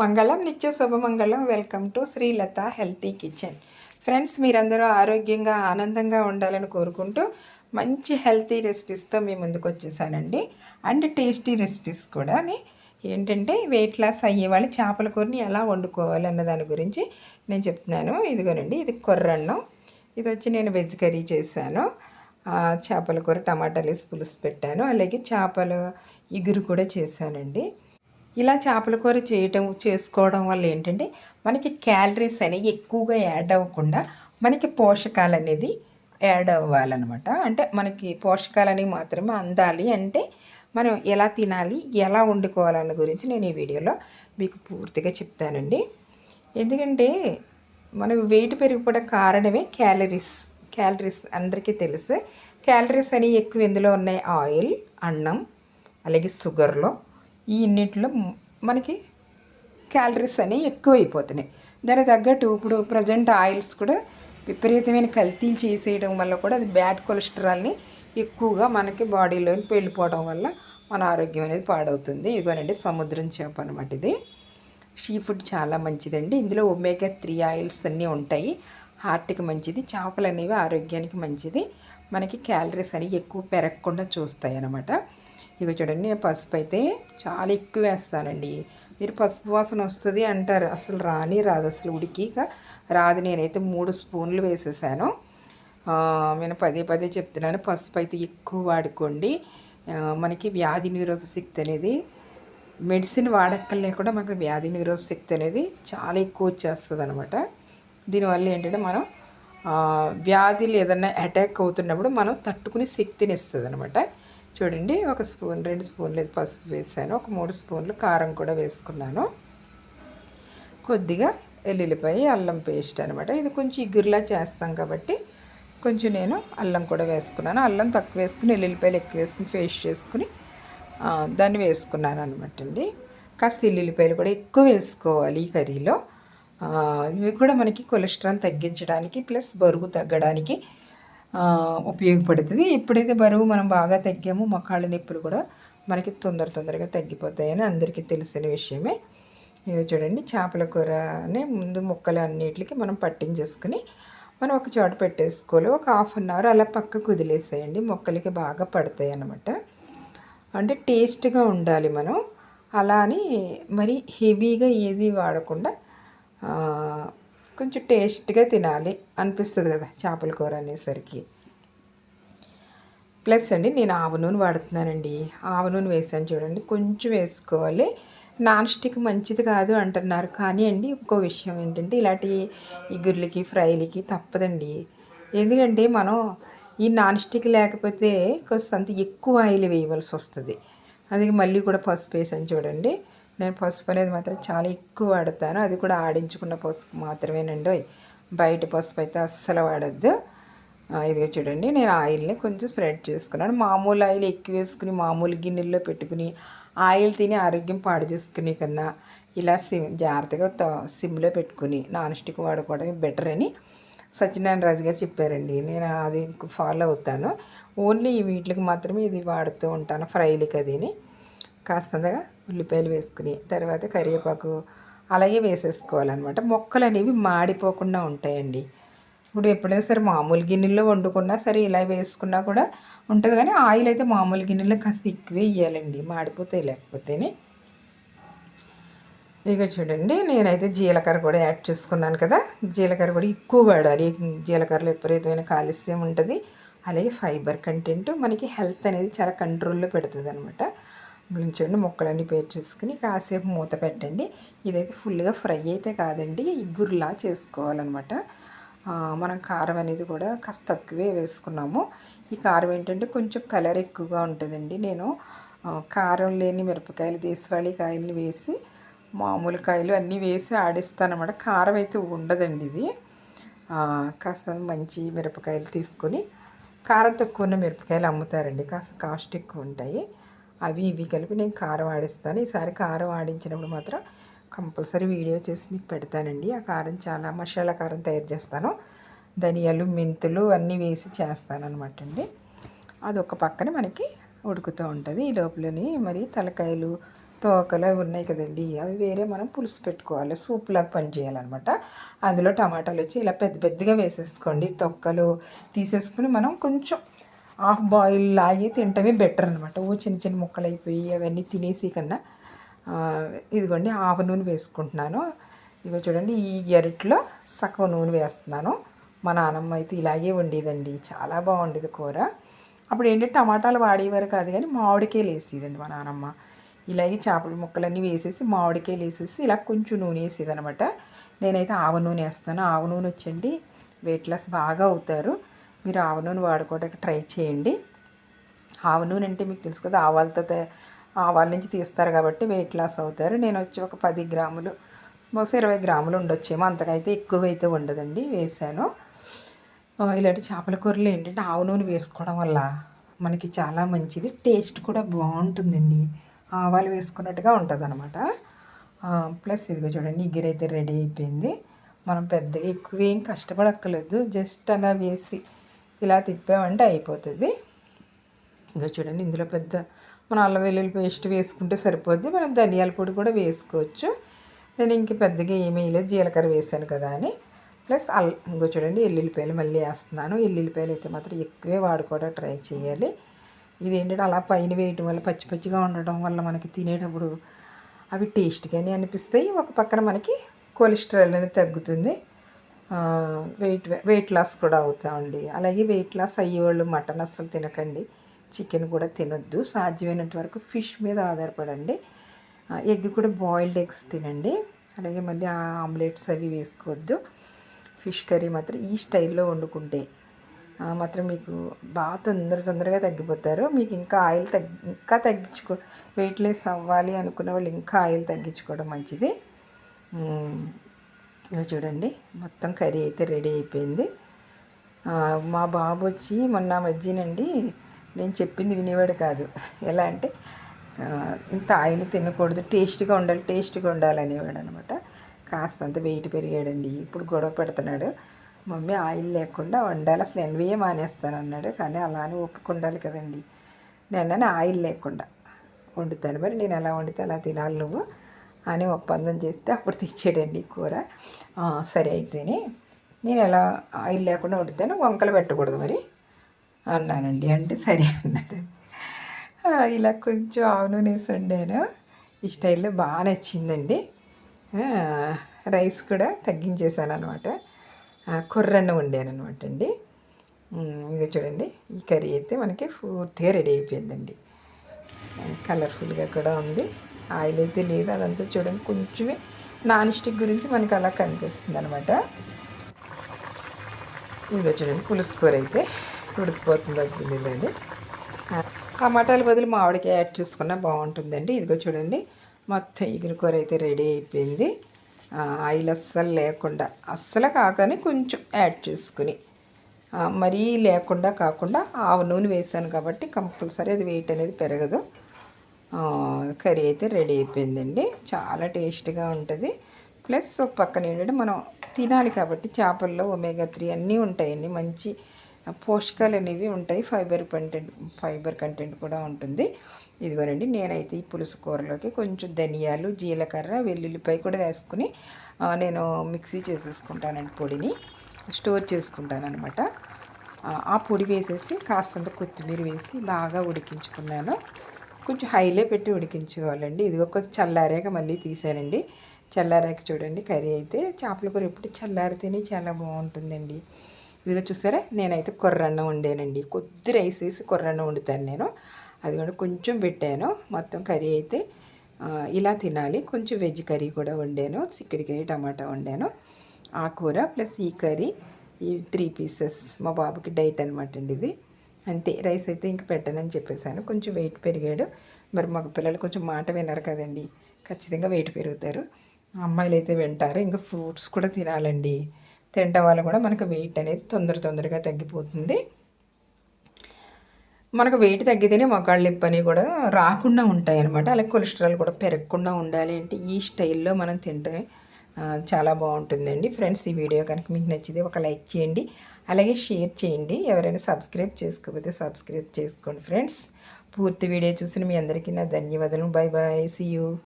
మంగళం నిత్య శుభమంగళం welcome to Srilatha healthy kitchen friends మీరందరూ ఆరోగ్యంగా ఆనందంగా ఉండాలని కోరుకుంటూ మంచి హెల్తీ రెసిపీస్తో మీ ముందుకు వచ్చేసానండి. అండ్ టేస్టీ రెసిపీస్ కూడా ఏంటంటే వెయిట్ లాస్ అయ్యే వాళ్ళు చేపల కూరని ఎలా వండుకోవాలి అన్న దాని గురించి నేను చెప్తున్నాను. ఇదిగోనండి ఇది కొర్రన్నం ఇది వచ్చి నేను వెజ్ కర్రీ చేశాను. చేపల కూర టమాటాలు వేసి పులుసు పెట్టాను. అలాగే చేపల ఇగురు కూడా చేశానండి. ఇలా చేపల కూర చేయటం చేసుకోవడం వల్ల ఏంటంటే మనకి క్యాలరీస్ అనేవి ఎక్కువగా యాడ్ అవ్వకుండా మనకి పోషకాలు అనేది యాడ్ అవ్వాలన్నమాట. అంటే మనకి పోషకాలు అనేవి మాత్రమే అందాలి అంటే మనం ఎలా తినాలి ఎలా వండుకోవాలన్న గురించి నేను ఈ వీడియోలో మీకు పూర్తిగా చెప్తానండి. ఎందుకంటే మనం వెయిట్ పెరిగిపోవడం కారణమే క్యాలరీస్ క్యాలరీస్ అందరికీ తెలుసు. క్యాలరీస్ అనేవి ఎక్కువ ఇందులో ఉన్నాయి? ఆయిల్ అన్నం అలాగే షుగర్లో ఈ ఇన్నిట్లో మనకి క్యాలరీస్ అనేవి ఎక్కువ అయిపోతున్నాయి దానికి తగ్గట్టు ఇప్పుడు ప్రజెంట్ ఆయిల్స్ కూడా విపరీతమైన కల్తీలు చేసేయడం వల్ల కూడా అది బ్యాడ్ కొలెస్ట్రాల్ని ఎక్కువగా మనకి బాడీలోకి వెళ్ళిపోవడం వల్ల మన ఆరోగ్యం అనేది పాడవుతుంది. ఇదిగోనండి సముద్రం చేప అనమాట ఇది. షీ ఫుడ్ చాలా మంచిదండి. ఇందులో ఒమేగా త్రీ ఆయిల్స్ అన్నీ ఉంటాయి. హార్ట్కి మంచిది చేపలు అనేవి ఆరోగ్యానికి మంచిది. మనకి క్యాలరీస్ అనేవి ఎక్కువ పెరగకుండా చూస్తాయి అన్నమాట. ఇక చూడండి నేను పసుపు అయితే చాలా ఎక్కువ వేస్తానండి. మీరు పసుపు వాసన వస్తుంది అంటారు అసలు రాని రాదు అసలు ఉడికిక రాదు. నేనైతే మూడు స్పూన్లు వేసేసాను. నేను పదే పదే చెప్తున్నాను పసుపు అయితే ఎక్కువ వాడుకోండి. మనకి వ్యాధి నిరోధక శక్తి అనేది మెడిసిన్ వాడక్కర్లే కూడా మనకి వ్యాధి నిరోధక శక్తి అనేది చాలా ఎక్కువ వచ్చేస్తుంది అనమాట దీనివల్ల ఏంటంటే మనం ఆ, వ్యాధులు ఏదైనా అటాక్ అవుతున్నప్పుడు మనం తట్టుకునే శక్తిని ఇస్తుంది అనమాట చూడండి ఒక స్పూన్ రెండు స్పూన్లు పసుపు వేసాను ఒక మూడు స్పూన్లు కారం కూడా వేసుకున్నాను. కొద్దిగా ఎల్లుల్లిపాయ అల్లం పేస్ట్ అనమాట ఇది కొంచెం ఇగురులా చేస్తాం కాబట్టి కొంచెం నేను అల్లం కూడా వేసుకున్నాను. అల్లం తక్కువ వేసుకుని ఎల్లుల్లిపాయలు ఎక్కువ వేసుకుని పేస్ట్ చేసుకుని దాన్ని వేసుకున్నాను అనమాట అండి. కాస్త ఎల్లుల్లిపాయలు కూడా ఎక్కువ వేసుకోవాలి ఈ కర్రీలో. ఇవి కూడా మనకి కొలెస్ట్రాల్ తగ్గించడానికి ప్లస్ బరువు తగ్గడానికి ఉపయోగపడుతుంది. ఎప్పుడైతే బరువు మనం బాగా తగ్గామో మొక్కళ్ళ నొప్పులు కూడా మనకి తొందర తొందరగా తగ్గిపోతాయని అందరికీ తెలిసిన విషయమే. ఇవి చూడండి చేపల కూరని ముందు ముక్కలు అన్నిటికి మనం పట్టించేసుకుని మనం ఒక చోట పెట్టేసుకోవాలి. ఒక హాఫ్ అన్ అవర్ అలా పక్కకు వదిలేసేయండి మొక్కలకి బాగా పడతాయి అన్నమాట. అంటే టేస్ట్గా ఉండాలి మనం. అలా అని మరి హెవీగా ఏది వాడకుండా కొంచెం టేస్ట్గా తినాలి అనిపిస్తుంది కదా చేపల కూర అనేసరికి. ప్లస్ అండి నేను ఆవ నూనె వాడుతున్నానండి. ఆవ నూనె వేసాను చూడండి కొంచెం వేసుకోవాలి. నాన్ స్టిక్ మంచిది కాదు అంటున్నారు. కానీ అండి ఇంకో విషయం ఏంటంటే ఇలాంటి ఇగుర్లకి ఫ్రైలకి తప్పదండి. ఎందుకంటే మనం ఈ నాన్ స్టిక్ లేకపోతే కొంత ఎక్కువ ఆయిల్ వేయవలసి వస్తుంది. అది మళ్ళీ కూడా పసుపు వేసాను చూడండి. నేను పసుపు అనేది మాత్రం చాలా ఎక్కువ వాడతాను. అది కూడా ఆడించుకున్న పసుపు మాత్రమేనండి. బయట పసుపు అయితే అస్సలు వాడద్దు. ఇదిగో చూడండి నేను ఆయిల్ని కొంచెం స్ప్రెడ్ చేసుకున్నాను. మామూలు ఆయిల్ ఎక్కువ వేసుకుని మామూలు గిన్నెల్లో పెట్టుకుని ఆయిల్ తిని ఆరోగ్యం పాడు చేసుకునే కన్నా ఇలా సిమ్ జాగ్రత్తగా త- సిమ్లో పెట్టుకుని నాన్ స్టిక్ వాడుకోవడమే బెటర్ అని సత్యనారాయణ రాజు గారు చెప్పారండి. నేను అది ఫాలో అవుతాను. ఓన్లీ ఈ వీటికి మాత్రమే ఇది వాడుతూ ఉంటాను ఫ్రైలకి అదిని. కాస్తంతగా ఉల్లిపాయలు వేసుకుని తర్వాత కరివేపాకు అలాగే వేసేసుకోవాలన్నమాట. మొక్కలు అనేవి మాడిపోకుండా ఉంటాయండి. ఇప్పుడు ఎప్పుడైనా సరే మామూలు గిన్నెల్లో వండుకున్నా సరే ఇలా వేసుకున్నా కూడా ఉంటుంది కానీ ఆయిల్ అయితే మామూలు గిన్నెలో కాస్త ఎక్కువే వేయాలండి మాడిపోతే లేకపోతేనే. ఇక చూడండి నేనైతే జీలకర్ర కూడా యాడ్ చేసుకున్నాను కదా. జీలకర్ర కూడా ఎక్కువ వాడాలి. జీలకర్రలో విపరీతమైన కాలుష్యం ఉంటుంది. అలాగే ఫైబర్ కంటెంట్ మనకి హెల్త్ అనేది చాలా కంట్రోల్లో పెడుతుంది అనమాట ఉంచండి ముక్కలన్నీ పేర్చేసుకుని కాసేపు మూత పెట్టండి. ఇదైతే ఫుల్గా ఫ్రై అయితే కాదండి ఇగ్గురులా చేసుకోవాలన్నమాట. మనం కారం అనేది కూడా కాస్త తక్కువే వేసుకున్నాము. ఈ కారం ఏంటంటే కొంచెం కలర్ ఎక్కువగా ఉంటుందండి. నేను కారం లేని మిరపకాయలు దేశవాళీ కాయలు వేసి మామూలు కాయలు అన్నీ వేసి ఆడిస్తాను అనమాట కారం అయితే ఉండదండి ఇది. కాస్త మంచి మిరపకాయలు తీసుకొని కారం తక్కువ ఉన్న మిరపకాయలు అమ్ముతారండి. కాస్త కాస్ట్ ఎక్కువ ఉంటాయి. అవి ఇవి కలిపి నేను కారం ఆడిస్తాను. ఈసారి కారం ఆడించినప్పుడు మాత్రం కంపల్సరీ వీడియో చేసి మీకు పెడతానండి. ఆ కారం చాలా మసాలా కారం తయారు చేస్తాను. ధనియాలు మెంతులు అన్నీ వేసి చేస్తాను అనమాట అండి. అది ఒక పక్కన మనకి ఉడుకుతూ ఉంటుంది. ఈ లోపలని మరి తలకాయలు తోకలు అవి ఉన్నాయి కదండి. అవి వేరే మనం పులుసు పెట్టుకోవాలి. సూప్ లాగా పని చేయాలన్నమాట. అందులో టమాటాలు వచ్చి ఇలా పెద్ద పెద్దగా వేసేసుకోండి. తొక్కలు తీసేసుకుని మనం కొంచెం హాఫ్ బాయిల్ లాగి తింటమే బెటర్ అనమాట ఓ చిన్న చిన్న ముక్కలు అయిపోయి అవన్నీ తినేసి కన్నా ఇదిగోండి ఆవ నూనె వేసుకుంటున్నాను. ఇదిగో చూడండి ఈ గెరట్లో సగం నూనె వేస్తున్నాను. మా నాన్నమ్మ అయితే ఇలాగే వండేదండి. చాలా బాగుండేది కూర. అప్పుడు ఏంటంటే టమాటాలు వాడేవారు కాదు కానీ మామిడికాయలు వేసేదండి మా నాన్నమ్మ ఇలాగే చేపల ముక్కలన్నీ వేసేసి మామిడికాయలు వేసేసి ఇలా కొంచెం నూనె వేసేది అనమాట నేనైతే ఆవ నూనె వేస్తాను ఆవ నూనె వచ్చండి వెయిట్ లాస్ బాగా అవుతారు. మీరు ఆవ నూనె వాడుకోవడానికి ట్రై చేయండి. ఆవ నూనె అంటే మీకు తెలుసు కదా ఆవాలతో ఆవాల నుంచి తీస్తారు కాబట్టి వెయిట్ లాస్ అవుతారు. నేను వచ్చి ఒక పది గ్రాములు బహుశా ఇరవై గ్రాములు ఉండొచ్చేమో అంతకైతే ఎక్కువ అయితే ఉండదండి వేసాను. ఇలాంటి చేపల కూరలు ఏంటంటే ఆవు నూనె వేసుకోవడం వల్ల మనకి చాలా మంచిది టేస్ట్ కూడా బాగుంటుందండి. ఆవాలు వేసుకున్నట్టుగా ఉంటుంది అనమాట ప్లస్ ఇదిగో చూడండి ఇగ్గర అయితే రెడీ అయిపోయింది. మనం పెద్దగా ఎక్కువ ఏం కష్టపడక్కర్లేదు జస్ట్ అలా వేసి ఇలా తిప్పామంటే అయిపోతుంది. ఇంకా చూడండి ఇందులో పెద్ద మనం అల్లం వెల్లుల్లి పేస్ట్ వేసుకుంటే సరిపోద్ది. మనం ధనియాల పొడి కూడా వేసుకోవచ్చు. నేను ఇంక పెద్దగా ఏమీ వేయలేదు. జీలకర్ర వేసాను కదా అని. ప్లస్ అల్ ఇంకో చూడండి ఎల్లుల్లిపాయలు మళ్ళీ వేస్తున్నాను. ఎల్లుల్లిపాయలు అయితే మాత్రం ఎక్కువే వాడుకోవడం ట్రై చేయాలి. ఇదేంటంటే అలా పైన వేయటం వల్ల పచ్చి పచ్చిగా ఉండటం వల్ల మనకి తినేటప్పుడు అవి టేస్ట్గానే అనిపిస్తాయి. ఒక పక్కన మనకి కొలెస్ట్రాల్ అనేది తగ్గుతుంది. వెయిట్ వెయిట్ లాస్ కూడా అవుతామండి. అలాగే వెయిట్ లాస్ అయ్యేవాళ్ళు మటన్ అస్సలు తినకండి. చికెన్ కూడా తినొద్దు. సాధ్యమైనంత వరకు ఫిష్ మీద ఆధారపడండి. ఎగ్ కూడా బాయిల్డ్ ఎగ్స్ తినండి. అలాగే మళ్ళీ ఆమ్లెట్స్ అవి వేసుకోవద్దు. ఫిష్ కర్రీ మాత్రం ఈ స్టైల్లో వండుకుంటే మాత్రం మీకు బాగా తొందర తొందరగా తగ్గిపోతారు. మీకు ఇంకా ఆయిల్ తగ్గి ఇంకా తగ్గించుకో వెయిట్ లెస్ అవ్వాలి అనుకున్న వాళ్ళు ఇంకా ఆయిల్ తగ్గించుకోవడం మంచిది. చూడండి మొత్తం కర్రీ అయితే రెడీ అయిపోయింది. మా బాబు వచ్చి మొన్న మధ్యనండి నేను చెప్పింది వినేవాడు కాదు. ఎలా అంటే ఇంత ఆయిల్ తినకూడదు టేస్ట్గా ఉండాలి టేస్ట్గా ఉండాలి అనేవాడు అనమాట కాస్తంత వెయిట్ పెరిగాడండి ఇప్పుడు గొడవ పెడుతున్నాడు. మమ్మీ ఆయిల్ లేకుండా వండాలి అసలు ఎన్వీఏ మానేస్తాను అన్నాడు. కానీ అలానే ఒప్పుకుండాలి కదండి. నేను ఆయిల్ లేకుండా వండుతాను మరి నేను ఎలా వండితే అలా తినాలి నువ్వు? అని ఒప్పందం చేస్తే అప్పుడు తెచ్చాడండి కూర. సరే అయితేనే నేను ఎలా ఆయిల్ లేకుండా వండుతాను వంకలు పెట్టకూడదు మరి అన్నానండి. అంటే సరే అన్నాడు. ఇలా కొంచెం ఆవును నూనె వేసి వండాను. ఈ స్టైల్లో బాగా నచ్చిందండి. రైస్ కూడా తగ్గించేసాను అనమాట కొర్రన్న వండాను అనమాట అండి. ఇంకా చూడండి ఈ కర్రీ అయితే మనకి పూర్తిగా రెడీ అయిపోయిందండి. కలర్ఫుల్గా కూడా ఉంది. ఆయిల్ అయితే లేదు అదంతా చూడండి. కొంచెమే నాన్ స్టిక్ గురించి మనకి అలా కనిపిస్తుంది అనమాట ఇదిగో చూడండి పులుసుకూర అయితే ఉడికిపోతుంది అవుతుందండి టమాటాల బదులు మామిడికి యాడ్ చేసుకున్నా బాగుంటుందండి. ఇదిగో చూడండి మొత్తం ఇగిన కూర అయితే రెడీ అయిపోయింది. ఆయిల్ అస్సలు లేకుండా అస్సలు కాకని కొంచెం యాడ్ చేసుకుని మరీ లేకుండా కాకుండా ఆవు నూనె వేసాను కాబట్టి కంపల్సరీ అది వెయిట్ అనేది పెరగదు. కర్రీ అయితే రెడీ అయిపోయిందండి. చాలా టేస్ట్గా ఉంటుంది. ప్లస్ ఒక పక్కన ఏంటంటే మనం తినాలి కాబట్టి చేపల్లో ఒమేగా త్రీ అన్నీ ఉంటాయండి. మంచి పోషకాలు అనేవి ఉంటాయి. ఫైబర్ కంటెంట్ ఫైబర్ కంటెంట్ కూడా ఉంటుంది. ఇదిగోనండి నేనైతే ఈ పులుసు కూరలోకి కొంచెం ధనియాలు జీలకర్ర వెల్లుల్లిపాయ కూడా వేసుకుని నేను మిక్సీ చేసేసుకుంటానండి పొడిని. స్టోర్ చేసుకుంటాను అనమాట ఆ పొడి వేసేసి కాస్తంత కొత్తిమీర వేసి బాగా ఉడికించుకున్నాను. కొంచెం హైలో పెట్టి ఉడికించుకోవాలండి. ఇది ఒక చల్లారాక మళ్ళీ తీసానండి. చల్లారాక చూడండి కర్రీ అయితే చేపల కూర ఎప్పుడు చల్లారితేనే చాలా బాగుంటుందండి. ఇదిగో చూసారా నేనైతే కొర్రన్నం వండానండి. కొద్ది రైస్ వేసి కొర్రన్నం వండుతాను నేను. అది కూడా కొంచెం పెట్టాను. మొత్తం కర్రీ అయితే ఇలా తినాలి. కొంచెం వెజ్ కర్రీ కూడా వండాను. చిక్కడికాయ టమాటా వండాను. ఆ కూర ప్లస్ ఈ కర్రీ ఈ త్రీ పీసెస్ మా బాబుకి డైట్ అనమాట అండి ఇది. అంతే రైస్ అయితే ఇంక పెట్టనని చెప్పేశాను. కొంచెం వెయిట్ పెరిగాడు. మరి మగ పిల్లలు కొంచెం మాట వినరు కదండి. ఖచ్చితంగా వెయిట్ పెరుగుతారు. అమ్మాయిలు అయితే వింటారు. ఇంకా ఫ్రూట్స్ కూడా తినాలండి. తినడం వల్ల కూడా మనకు వెయిట్ అనేది తొందర తొందరగా తగ్గిపోతుంది. మనకు వెయిట్ తగ్గితేనే మొగాళ్ళ నొప్పి కూడా రాకుండా ఉంటాయి అనమాట అలాగే కొలెస్ట్రాల్ కూడా పెరగకుండా ఉండాలి అంటే ఈ స్టైల్లో మనం తింటే చాలా బాగుంటుందండి. ఫ్రెండ్స్ ఈ వీడియో కనుక మీకు నచ్చితే ఒక లైక్ చేయండి. అలాగే షేర్ చేయండి. ఎవరైనా సబ్స్క్రైబ్ చేసుకోకపోతే సబ్స్క్రైబ్ చేసుకోండి ఫ్రెండ్స్. పూర్తి వీడియో చూసిన మీ అందరికీ నా ధన్యవాదాలు. Bye bye see you